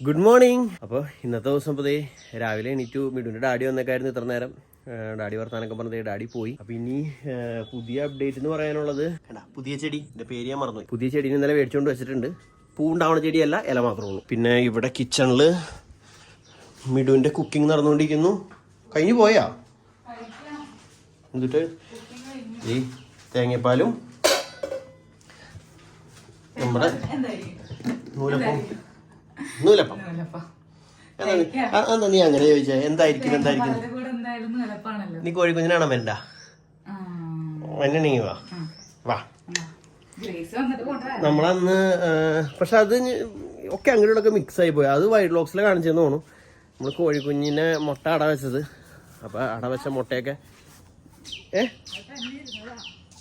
Good morning അപ്പോൾ ഇന്നത്തെ ദിവസം ദേ രാവിലെ എണീറ്റു മിഡുവിന്റെ ഡാഡി വന്നേക്കായിരുന്നു ഇത്ര നേരം. ഡാഡി വർത്താനൊക്കെ പറഞ്ഞത് ഡാഡി പോയി. അപ്പൊ ഇനി പുതിയ അപ്ഡേറ്റ് എന്ന് പറയാനുള്ളത് പുതിയ ചെടി. എന്റെ പേര് ഞാൻ മറന്നു പുതിയ ചെടി ഇന്നലെ മേടിച്ചുകൊണ്ട് വെച്ചിട്ടുണ്ട്. പൂ ഉണ്ടാവുന്ന ചെടിയല്ല ഇല മാത്രമേ ഉള്ളൂ. പിന്നെ ഇവിടെ കിച്ചണിൽ മിഡുവിന്റെ കുക്കിംഗ് നടന്നുകൊണ്ടിരിക്കുന്നു. കഴിഞ്ഞു പോയാ? എന്നിട്ട് ഈ തേങ്ങാപ്പാലും നമ്മുടെ നൂലപ്പം നൂലപ്പം. എന്താ നീ- അങ്ങനെ ചോദിച്ചേ? എന്തായിരിക്കും എന്തായിരിക്കും? നീ കോഴിക്കുഞ്ഞിനാണോ വെണ്ട വെണ്ണണെങ്കിൽ വാ. വാ. നമ്മളന്ന് പക്ഷെ അത് ഒക്കെ അങ്ങനെയുള്ളൊക്കെ മിക്സ് ആയി പോയി. അത് വൈഡ് ബോക്സിൽ കാണിച്ചെന്ന് തോന്നുന്നു. നമ്മൾ കോഴിക്കുഞ്ഞിനെ മുട്ട അട വെച്ചത്. അപ്പൊ അട വെച്ച മുട്ടയൊക്കെ. ഏ?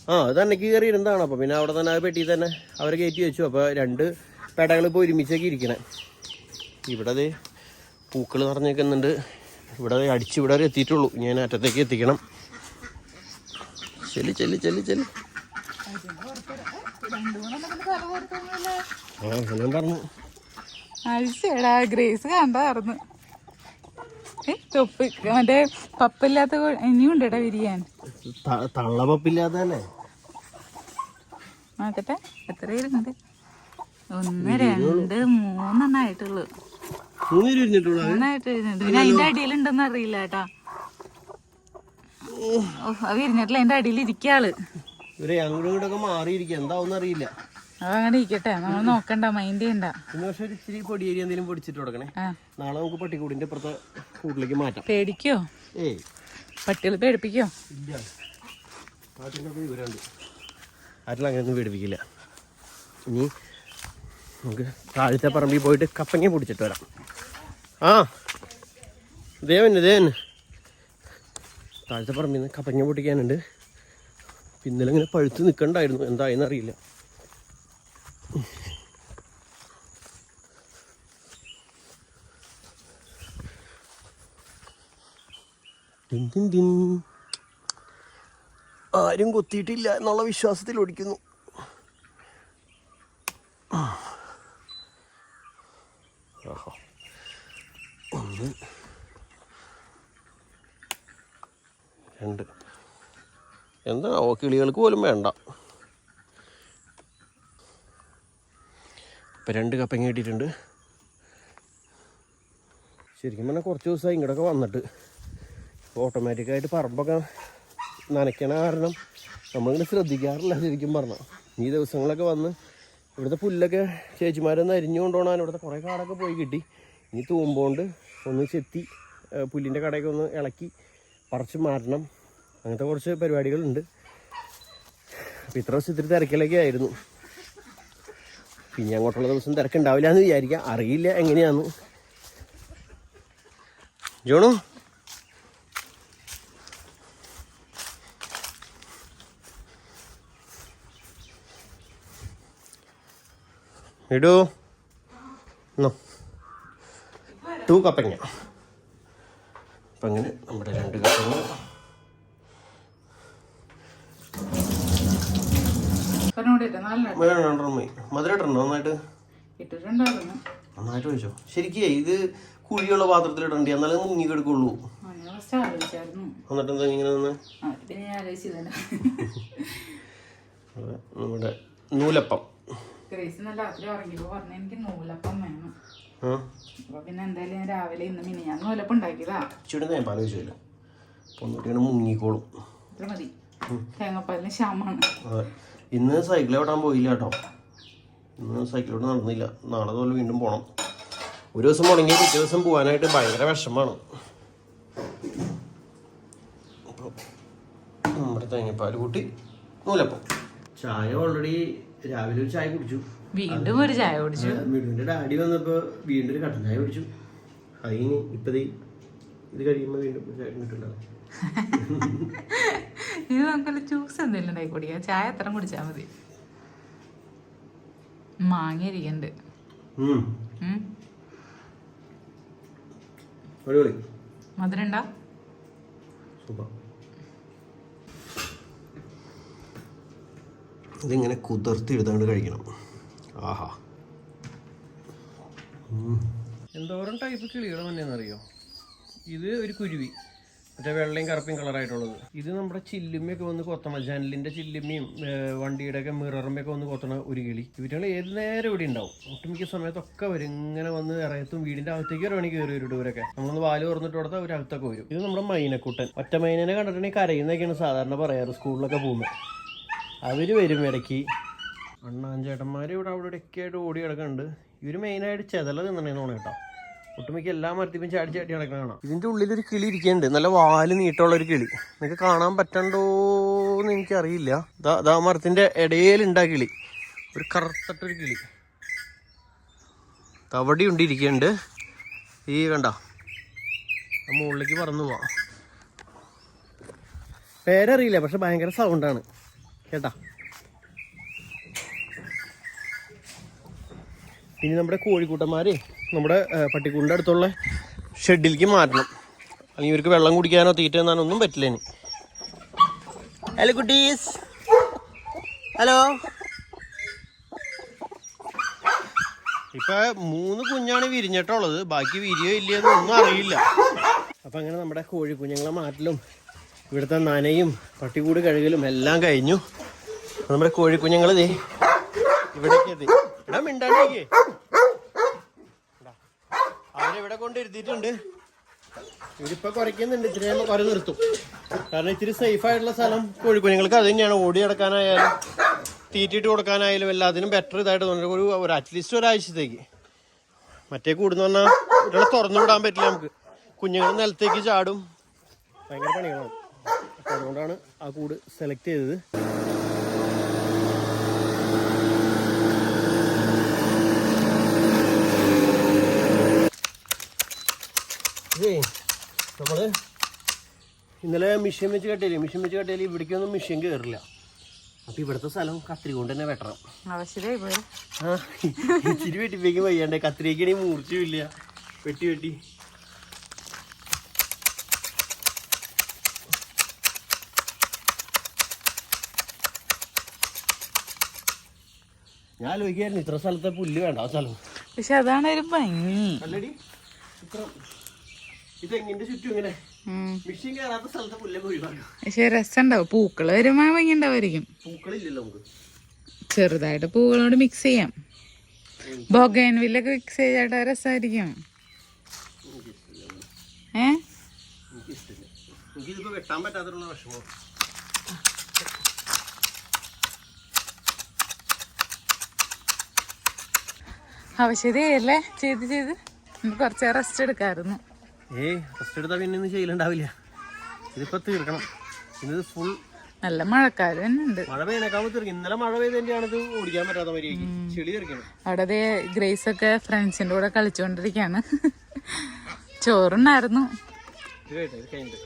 ആ അത് തന്നെ കയറി ഇരുന്നതാണ്. അപ്പൊ പിന്നെ അവിടെ തന്നെ ആ പെട്ടി തന്നെ അവരെ കയറ്റി വെച്ചു. അപ്പൊ രണ്ട് പെടകൾ ഇപ്പോൾ ഒരുമിച്ചൊക്കെ ഇരിക്കണേ. ഇവിടെ ദേ പൂക്കൾ നിറഞ്ഞേക്കുന്നുണ്ട്. ഇവിടെ അടിച്ച് ഇവിടെ വരെ എത്തിയിട്ടുള്ളൂ. ഞാൻ അറ്റത്തേക്ക് എത്തിക്കണം. ചെല്ലി ചെല്ലി ചെല്ലി ചെല്ലി. ആ പറഞ്ഞു. അഴിച്ചേടാ ഗ്രേസ് കണ്ടായിരുന്നു ഏ തൊപ്പ് മറ്റേ പപ്പില്ലാത്ത കോ- ഇനിയും ഉണ്ടേടാ വിരിയാൻ ത- തള്ളപപ്പില്ലാത്തല്ലേ നോക്കട്ടെ എത്ര ഇരുന്നത്? ഒന്ന് രണ്ട് മൂന്നെണ്ണം ഇരുന്നിട്ടുള്ളൂ മൂന്നായിട്ട് പിന്നെ അതിന്റെ അടിയിലുണ്ടെന്ന് അറിയില്ല കേട്ടാ. ഓ. അത് വിരിഞ്ഞിട്ടില്ല അതിന്റെ അടിയിൽ ഇരിക്കാൾ ഇവരെ അങ്ങോട്ടും ഇങ്ങോട്ടൊക്കെ മാറിയിരിക്കുക. എന്താവും അറിയില്ല. ഇരിക്കട്ടെ. നമ്മൾ നോക്കണ്ട മൈൻഡ് ചെയ്യണ്ട. ഇന്ന് പക്ഷെ ഒരു ഇച്ചിരി പൊടിയേരി എന്തെങ്കിലും പൊടിച്ചിട്ട് കൊടുക്കണേ. നാളെ നമുക്ക് പട്ടിക്കൂടിന്റെ അപ്പുറത്തെ കൂട്ടിലേക്ക് മാറ്റാം. പേടിക്കോ? ഏയ്. പട്ടികൾ പേടിപ്പിക്കോ? ഇല്ല. വിവരമുണ്ട് പേടിപ്പിക്കില്ല. ഇനി നമുക്ക് താഴത്തെ പറമ്പിൽ പോയിട്ട് കപ്പങ്ങ പൊടിച്ചിട്ട് വരാം. ആ. ദേവന് ദേവൻ താഴത്തെ പറമ്പിൽ നിന്ന് കപ്പഞ്ഞ പൊട്ടിക്കാനുണ്ട്. പിന്നലെ ഇങ്ങനെ പഴുത്ത് നിൽക്കണ്ടായിരുന്നു എന്തായെന്ന് അറിയില്ല. ആരും കൊത്തിയിട്ടില്ല എന്നുള്ള വിശ്വാസത്തിൽ ഓടിക്കുന്നു. ആഹാ. ഒന്ന്. രണ്ട്. എന്താ? കിളികൾക്ക് പോലും വേണ്ട. ഇപ്പം രണ്ട് കപ്പങ്ങ കിട്ടിയിട്ടുണ്ട്. ശരിക്കും പറഞ്ഞാൽ കുറച്ച് ദിവസമായി ഇങ്ങോട്ടൊക്കെ വന്നിട്ട്. ഓട്ടോമാറ്റിക്കായിട്ട് പറമ്പൊക്കെ നനയ്ക്കണ കാരണം നമ്മളിങ്ങനെ ശ്രദ്ധിക്കാറില്ല ശരിക്കും പറഞ്ഞാൽ ഈ ദിവസങ്ങളൊക്കെ വന്ന് ഇവിടുത്തെ പുല്ലൊക്കെ ചേച്ചിമാരൊന്ന് അരിഞ്ഞുകൊണ്ടുപോകണം ഇവിടുത്തെ കുറേ കാടൊക്കെ പോയി കിട്ടി. ഇനി തൂമ്പോണ്ട് ഒന്ന് ചെത്തി പുല്ലിന്റെ കടയൊക്കെ ഒന്ന് ഇളക്കി പറിച്ച് മാറ്റണം. അങ്ങനത്തെ കുറച്ച് പരിപാടികളുണ്ട്. അപ്പം ഇത്ര ദിവസം ഇത്തിരി തിരക്കിലൊക്കെ ആയിരുന്നു. പിന്നെ അങ്ങോട്ടുള്ള ദിവസം തിരക്കുണ്ടാവില്ല എന്ന് വിചാരിക്കാം. അറിയില്ല എങ്ങനെയാന്ന്. ജോണു? ഇടൂ നോ ടു കപ്പങ്ങ. അപ്പം അങ്ങനെ നമ്മുടെ രണ്ട് കപ്പങ്ങ മധുരട്ടുണ്ടോ നന്നായിട്ട്? നന്നായിട്ട് വെച്ചോ ശരിക്കേ ഇത് കുഴിയുള്ള പാത്രത്തിൽ ഇടണ്ടി എന്നാലേ മുങ്ങി കിടക്കുള്ളൂ. എന്നിട്ട് എന്താ ഇങ്ങനെ നമ്മുടെ നൂലപ്പം. ഗ്രേസ് ഇന്ന് രാത്രി ഉറങ്ങിയപ്പോൾ പറഞ്ഞു എനിക്ക് നൂലപ്പം വേണം. ആ? അപ്പൊ പിന്നെ എന്തായാലും ഞാൻ രാവിലെ ഇന്ന് മിനി ഞാൻ നൂലപ്പം ഉണ്ടാക്കിയതാ. ഇച്ചിരി ഞാൻ ആലോചിച്ചില്ല അപ്പം മുങ്ങിക്കോളും. ഇത്ര മതി. തേങ്ങാപ്പാലിന് ക്ഷാമാണ്. അതെ ഇന്ന് സൈക്കിൾ ഓടാൻ പോയില്ല കേട്ടോ. ഇന്ന് സൈക്കിളോട് നടന്നില്ല. നാളെ പോലെ വീണ്ടും പോകണം ഒരു ദിവസം മുടങ്ങി പിറ്റേ ദിവസം പോകാനായിട്ട് ഭയങ്കര വിഷമാണ് നമ്മുടെ തേങ്ങാപ്പാൽ കൂട്ടി നൂലപ്പം. ചായ ഓൾറെഡി രാവിലെ ഒരു ചായ കുടിച്ചു. വീണ്ടും ഒരു ചായ കുടിച്ചു. മിടുവിന്റെ ഡാഡി വന്നപ്പോ വീണ്ടും ഒരു കട്ടൻ ചായ കുടിച്ചു. അതിന് ഇപ്പം ദേ ഇത് കഴിയുമ്പോ വീണ്ടും ചായ കിട്ടില്ല ഇത് നമുക്കല്ല ജ്യൂസ് എന്തെങ്കിലും ഉണ്ടായി കുടിക്കാം. ചായ എത്ര കുടിച്ചാൽ മതി? മാങ്ങ ഇരിക്കണ്ട് ഉം. അടിപൊളി. മധുരം ഉണ്ടാ? സൂപ്പർ. ഇതിങ്ങനെ കുതിർത്തി എടുത്താണ്ട് കഴിക്കണം. ആഹാ. എന്തോരം ടൈപ്പ് കിളികൾ തന്നെയെന്നറിയോ ഇത് ഒരു കുരുവി. മറ്റേ വെള്ളയും കറുപ്പും കളറായിട്ടുള്ളത് ഇത് നമ്മുടെ ചില്ലുമ്മയൊക്കെ വന്ന് കൊത്തണം. ജനലിന്റെ ചില്ലുമ്മയും വണ്ടിയുടെ ഒക്കെ മിററുമ്മയൊക്കെ വന്ന് കൊത്തണ ഒരു കിളി. ഇവരുകൾ ഏത് നേരം ഇവിടെ ഉണ്ടാവും? ഒട്ടുമിക്ക സമയത്തൊക്കെ വരും. ഇങ്ങനെ വന്ന് ഇറയത്തും വീടിന്റെ അകത്തേക്ക് ഒരു വേണമെങ്കിൽ കയറി വരും ഇവരൊക്കെ. നമ്മളൊന്ന് വാൽ തുറന്നിട്ട് കൊടുത്താൽ ഒരു അകത്തൊക്കെ വരും. ഇത് നമ്മുടെ മൈനക്കുട്ടൻ. ഒറ്റ മൈനനെ കണ്ടിട്ടുണ്ടെങ്കിൽ കരയുന്നൊക്കെയാണ് സാധാരണ പറയാറ് സ്കൂളിലൊക്കെ പോകുമ്പോൾ അവർ വരും ഇടയ്ക്ക്. അണ്ണാഞ്ചേട്ടന്മാർ ഇവിടെ അവിടെ ഇടയ്ക്കായിട്ട് ആയിട്ട് ഓടി കിടക്കുന്നുണ്ട് ഇവർ മെയിനായിട്ട് ചെതല തിന്നണേന്ന് തോന്നുന്നു കേട്ടോ. ഒട്ടുമിക്ക എല്ലാ മരത്തിപ്പും ചാടി ചാടി കിടക്കണ കാണാം. ഇതിന്റെ ഉള്ളിലൊരു കിളി ഇരിക്കുന്നുണ്ട്. നല്ല വാൽ നീട്ടമുള്ള ഒരു കിളി. നിങ്ങൾക്ക് കാണാൻ പറ്റണ്ടോന്ന് എനിക്കറിയില്ല. ദാ ദാ മരത്തിന്റെ ഇടയിലുണ്ട് കിളി. ഒരു കറുത്തട്ടൊരു കിളി. തവടി ഉണ്ടിരിക്കുന്നുണ്ട്. ഈ കണ്ട? മുകളിലേക്ക് പറന്നു പോവാം. പേരറിയില്ല പക്ഷെ ഭയങ്കര സൗണ്ടാണ് കേട്ടാ. ഇനി നമ്മുടെ കോഴിക്കൂട്ടന്മാരെ നമ്മുടെ പട്ടിക്കൂടിന്റെ അടുത്തുള്ള ഷെഡിലേക്ക് മാറ്റണം. അല്ലെങ്കിൽ ഇവർക്ക് വെള്ളം കുടിക്കാനോ തീറ്റ ഒന്നും പറ്റില്ല ഇനി. ഹലോ കുട്ടീസ്. ഹലോ ഇപ്പൊ മൂന്ന് കുഞ്ഞാണ് വിരിഞ്ഞിട്ടുള്ളത്. ബാക്കി വിരിയോ ഇല്ലയെന്ന് ഒന്നും അറിയില്ല. അപ്പൊ അങ്ങനെ നമ്മുടെ കോഴി കുഞ്ഞുങ്ങളെ മാറ്റലും ഇവിടുത്തെ നനയും പട്ടിക്കൂട് കഴുകലും എല്ലാം കഴിഞ്ഞു. നമ്മുടെ കോഴിക്കുഞ്ഞുങ്ങൾ ദേ ഇവിടേക്ക് എത്തി എടാ മിണ്ടാണ്ടിരിക്കേ. അവരെവിടെ കൊണ്ട് ഇരുത്തിയിട്ടുണ്ട്. കുറയ്ക്കുന്നുണ്ട്. ഇത്തിരി കുറെ നിർത്തും. കാരണം ഇത്തിരി സേഫ് ആയിട്ടുള്ള സ്ഥലം കോഴിക്കുഞ്ഞുങ്ങൾക്ക് അത് തന്നെയാണ്. ഓടി നടക്കാനായാലും തീറ്റിട്ട് കൊടുക്കാനായാലും എല്ലാത്തിനും ബെറ്റർ ഇതായിട്ട് തോന്നുന്നു. ഒരു അറ്റ്ലീസ്റ്റ് ഒരാഴ്ചത്തേക്ക്. മറ്റേ കൂടുന്ന പറഞ്ഞാൽ ഇവിടെ തുറന്നു വിടാൻ പറ്റില്ല നമുക്ക്. കുഞ്ഞുങ്ങൾ നിലത്തേക്ക് ചാടും. ഭയങ്കര പണികളാണ്. അതുകൊണ്ടാണ് ആ കൂട് സെലക്ട് ചെയ്തത്. ഇന്നലെ മിഷ്യൻ വെച്ച് കെട്ടിയില്ല? മിഷ്യൻ വെച്ച് കട്ടിയാൽ ഇവിടേക്കൊന്നും മിഷ്യൻ കയറില്ല അപ്പൊ ഇവിടുത്തെ സ്ഥലം കത്രി കൊണ്ട് തന്നെ വെട്ടണം. ഇച്ചിരി വെട്ടിപ്പേക്ക് വയ്യാണ്ടേ കത്രിക്കാണെങ്കിൽ മൂർച്ചയില്ല വെട്ടി വെട്ടി. ഞാൻ ആലോചിക്കായിരുന്നു ഇത്ര സ്ഥലത്തെ പുല്ല് വേണ്ട ആ സ്ഥലം. പക്ഷെ അതാണ് ഒരു ഭംഗി. അല്ലടി ഇത്ര പക്ഷെ രസമുണ്ടാവും. പൂക്കൾ വരുമ്പോ ഭംഗി ഉണ്ടാവുമായിരിക്കും നമുക്ക്. ചെറുതായിട്ട് പൂക്കളോട് മിക്സ് ചെയ്യാം. ബൊഗൈൻവില്ലൊക്കെ മിക്സ് ചെയ്തിട്ട് രസമായിരിക്കും. ഏ? എനിക്കിതിപ്പോ വെട്ടാൻ പറ്റാത്തുള്ള വിഷമം. ആവശ്യതയല്ലേ ചെയ്ത് ചെയ്ത്. ഇന്ന് കുറച്ച് റെസ്റ്റ് എടുക്കായിരുന്നു ഏയ് റെസ്റ്റ് എടുത്താൽ പിന്നെ ഒന്നും ചെയ്യലുണ്ടാവില്ല ഇതിപ്പോ തീർക്കണം. ഇത് ഫുൾ നല്ല മഴക്കാലം ഉണ്ട്. മഴ പെയ്യണേക്കാൾ തീർക്കും. ഇന്നലെ മഴ പെയ്തതിന്റെയാണ് ഇത് ഓടിക്കാൻ പറ്റാത്ത മര്യാദയ്ക്ക് ചെളി തീർക്കണം. അവിടെ ഗ്രേസ് ഒക്കെ ഫ്രണ്ട്സിന്റെ കൂടെ കളിച്ചുകൊണ്ടിരിക്കുകയാണ് ചോറുണ്ടായിരുന്നു. ഇത് കഴിഞ്ഞിട്ട്.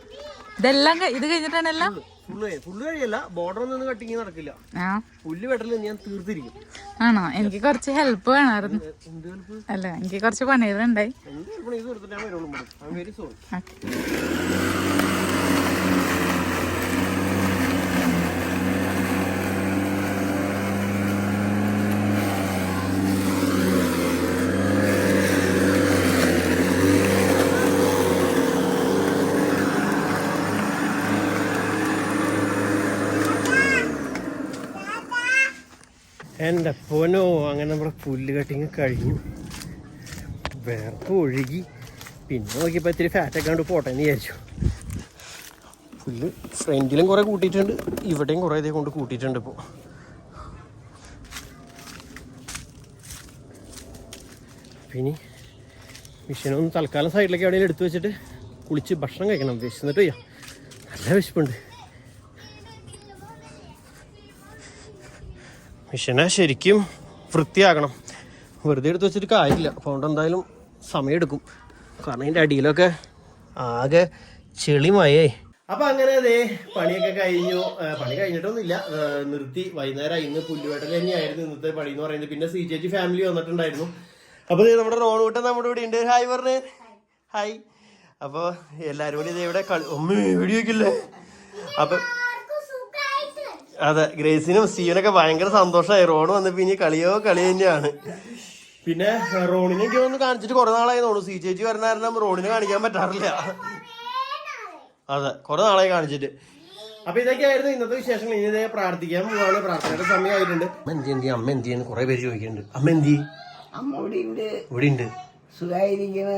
ഇതെല്ലാം ഇത് കഴിഞ്ഞിട്ടാണ് എല്ലാം? ഫുള്ള് ഫുള്ള് കഴിയല്ല. ബോർഡർ ഒന്നും കട്ടിങ് നടക്കില്ല. ആ. പുല്ല് വെട്ടൽ ഞാൻ തീർത്തിരിക്കും. ആണോ? എനിക്ക് കുറച്ച് ഹെൽപ്പ് വേണമായിരുന്നു. അല്ല എനിക്ക് കുറച്ച് പണികളുണ്ടായി. വരുള്ളൂ ഐ വെരി സോറി എന്റെ പൊനോ അങ്ങനെ നമ്മുടെ പുല്ല് കട്ടിങ് കഴിഞ്ഞു. വേർപ്പ് ഒഴുകി. പിന്നെ നോക്കിയപ്പോൾ ഇത്തിരി ഫാറ്റൊക്കെ കണ്ട് പോട്ടെ എന്ന് വിചാരിച്ചു. പുല്ല് ഫ്രണ്ടിലും കുറേ കൂട്ടിയിട്ടുണ്ട്. ഇവിടെയും കുറേ ഇതേ കൊണ്ട് കൂട്ടിയിട്ടുണ്ട് ഇപ്പോൾ പിന്നെ മിഷനൊന്ന് തൽക്കാലം സൈഡിലേക്ക് എവിടെയെങ്കിലും എടുത്തു വെച്ചിട്ട് കുളിച്ച് ഭക്ഷണം കഴിക്കണം. വിശന്നിട്ട് ചെയ്യാം നല്ല വിശപ്പുണ്ട്. മിഷനെ ശരിക്കും വൃത്തിയാക്കണം. വെറുതെ എടുത്ത് വെച്ചിട്ട് കാര്യമില്ല. അതുകൊണ്ട് എന്തായാലും സമയമെടുക്കും. കാരണം അതിന്റെ അടിയിലൊക്കെ ആകെ ചെളിമയേ അപ്പൊ അങ്ങനെ അതെ പണിയൊക്കെ കഴിഞ്ഞു. പണി കഴിഞ്ഞിട്ടൊന്നുമില്ല. നിർത്തി. വൈകുന്നേരം ഇന്ന് പുല്ലുവേട്ടൽ തന്നെയായിരുന്നു ഇന്നത്തെ പണി എന്ന് പറയുന്നത്. പിന്നെ സി ചേച്ചി ഫാമിലി വന്നിട്ടുണ്ടായിരുന്നു. അപ്പൊ നമ്മുടെ റോണൂട്ടൻ നമ്മുടെ ഇവിടെ ഉണ്ട്. ഹായ് പറഞ്ഞേ. ഹായ് അപ്പൊ എല്ലാരും കൂടി ഇതേ ഇവിടെ കളി ഒമ്മ വീഡിയോക്കില്ലേ അപ്പൊ അതെ ഗ്രേസിനും സ്റ്റീവനൊക്കെ ഭയങ്കര സന്തോഷമായി. റോൺ വന്നപ്പോ ഇനി കളിയോ കളി തന്നെയാണ്. പിന്നെ റോണിനെ എനിക്ക് ഒന്ന് കാണിച്ചിട്ട് കുറെ നാളായി തോന്നുന്നു. സി ചേച്ചി വരുന്ന കാരണം റോണിനെ കാണിക്കാൻ പറ്റാറില്ല. അതെ കുറെ നാളായി കാണിച്ചിട്ട്. അപ്പൊ ഇതൊക്കെയായിരുന്നു ഇന്നത്തെ വിശേഷങ്ങൾ. ഇനി ഇതേ പ്രാർത്ഥിക്കാൻ പോവാണ്. പ്രാർത്ഥനയുടെ സമയമായിട്ടുണ്ട്. അമ്മ എന്തി എന്തി അമ്മ എന്തി എന്ന് കുറെ പേര് ചോദിക്കുന്നുണ്ട്. അമ്മ എന്തി അമ്മ ഇവിടെ ഇവിടെ ഉണ്ട് സുഖായിരിക്കണ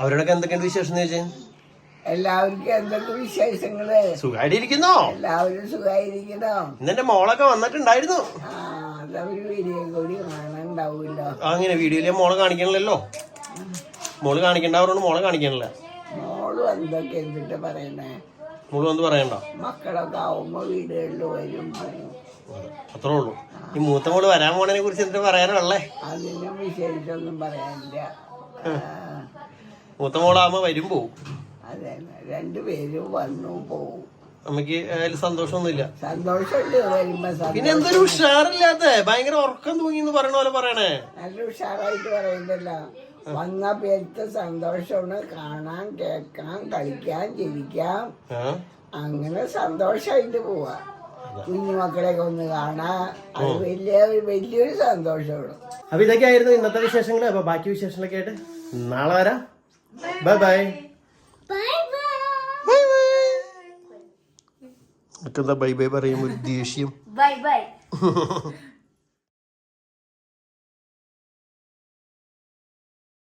അവരോടൊക്കെ എന്തൊക്കെയുണ്ട് വിശേഷം എന്ന് ചോദിച്ചാൽ? എല്ലാവർക്കും എന്തൊക്കെ വിശേഷങ്ങൾ? സുഖമായിട്ട് ഇരിക്കുന്നോ എല്ലാവരും സുഖായിരിക്കണോ ഇന്നെന്റെ മോളൊക്കെ വന്നിട്ടുണ്ടായിരുന്നു. അതവര് വീഡിയോ കൂടി കാണാനുണ്ടാവില്ല ആ, അങ്ങനെ വീഡിയോയിലെ മോളെ കാണിക്കണല്ലോ മോൾ കാണിക്കണ്ടാവരോട് മോളെ കാണിക്കണില്ല. മോൾ എന്തൊക്കെ എന്തിട്ട് പറയണേ മോൾ വന്ന് പറയണ്ട? മക്കളൊക്കെ ആവുമ്പോ വീടുകളിൽ വരും പറയും. അത്രേ ഉള്ളൂ. ഈ മൂത്ത മോൾ വരാൻ പോണതിനെ കുറിച്ച് എന്തിട്ട് പറയാനുള്ളേ? അതിനും വിശേഷിച്ചൊന്നും പറയാനില്ല. മൂത്ത മോളാവുമ്പോ വരും പോവും. അതെ രണ്ടുപേരും വന്നു പോവും. അമ്മയ്ക്ക് അതിൽ സന്തോഷമൊന്നുമില്ല. സന്തോഷമുണ്ട് വരുമ്പോ സന്തോഷം. പിന്നെ എന്തൊരു ഉഷാറില്ലാത്ത? ഭയങ്കര ഉറക്കം തൂങ്ങി എന്ന് പറയണ പോലെ പറയണേ. നല്ല ഉഷാറായിട്ട് പറയുന്നല്ല വന്ന പേരത്തെ സന്തോഷമാണ്. കാണാൻ കേൾക്കാൻ കളിക്കാൻ ജീവിക്കാം ആ? അങ്ങനെ സന്തോഷമായിട്ട് പോവാ. കുഞ്ഞുമക്കളെയൊക്കെ ഒന്ന് കാണാ. അത് വലിയ വലിയൊരു സന്തോഷമാണ്. അപ്പൊ ഇതൊക്കെയായിരുന്നു ഇന്നത്തെ വിശേഷങ്ങൾ അപ്പൊ ബാക്കി വിശേഷങ്ങളൊക്കെ ആയിട്ട് നാളെ വരാം. ബൈ. ബൈ. എന്താ ബൈ ബൈ പറയും ഒരു ദേഷ്യം ബൈ bye.